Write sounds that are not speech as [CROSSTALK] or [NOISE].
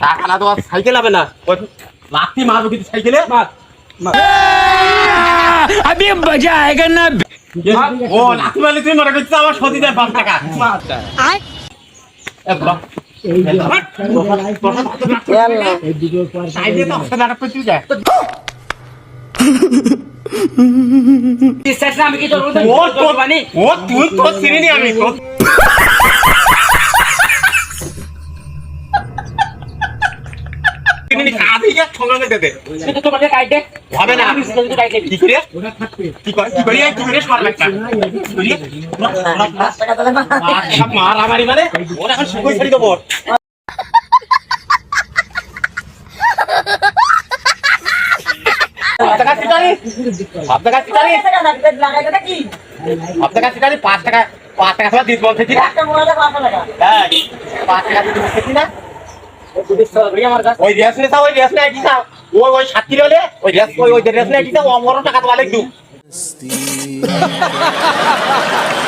টাকা না তো সাইকেল হবে না। লাথি মারবো কিন্তু সাইকেলে? আমি মজা আয়েগা না মনে করছ আমার [LAUGHS] আমি কি তুই তো চিনি আমি [LAUGHS] হবে না আমি শুধু কাইটে কি করে? কি করে? কি করে? কি করে? সর লাগছে মার আমারি মানে? ওরা এখন শুকোই ছাড়ি দেবো পাঁচ টাকা পাঁচ টাকা পাঁচ টাকা পাঁচ টাকা সব দিস বলতে পাঁচ টাকা। দিতে বলছি না? ওই রেস নে ওই রেস নে কি না ওই ওই কিলো হলে, ওই রেস ওই ওই রেস নে কি ও অমর টাকা তো লাগবে [LAUGHS]